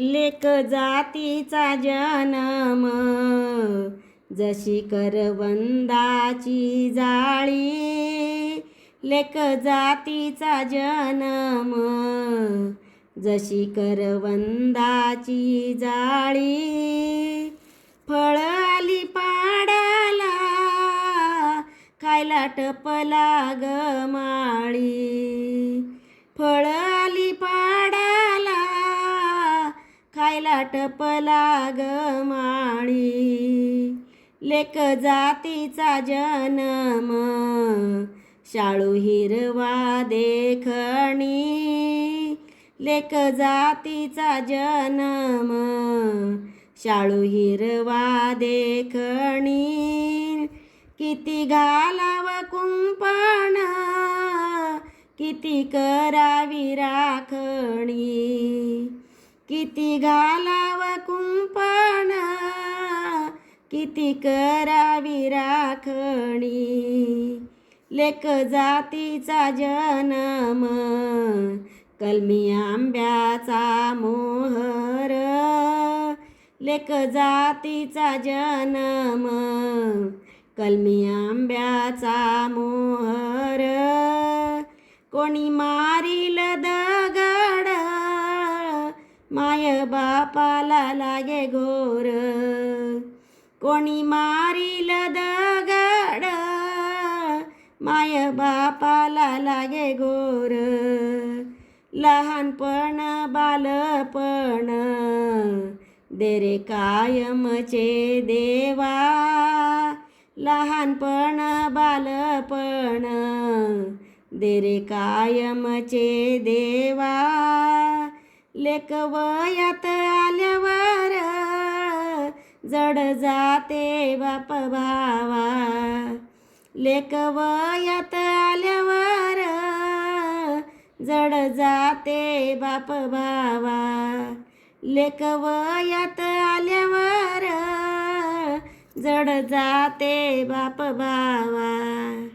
लेख जातीचा जनम. जशी करवंदाची जाळी लेख जातीचा जनम. जशी करवंदाची जाळी फळ आली पाडाला खायला टपला ग माळी. फळ आटपला ग माळी. लेक जातीचा जनम शाळू हिरवा देखणी. लेक जातीचा जनम शाळू हिरवा देखणी. किती घालाव कुंपण किती करावी राखणी. किती घालाव कुंपण? किती करावी राखणी? लेख जातीचा जनम कलमी आंब्याचा मोहर. लेख जातीचा जनम कलमी आंब्याचा मोहर. कोणी मारील द माय बापाला लागे घोर. कोणी मारील दगड माय बापाला लागे घोर. लहानपण बालपण दे रे कायमचे देवा. लहानपण बालपण दे रे कायमचे देवा. लेक वयात आल्यावर जड जाते बाप भावा. लेकवयात आल्यावर जड जाते बाप भावा. लेकवयात आल्यावर जड जाते बाप भावा.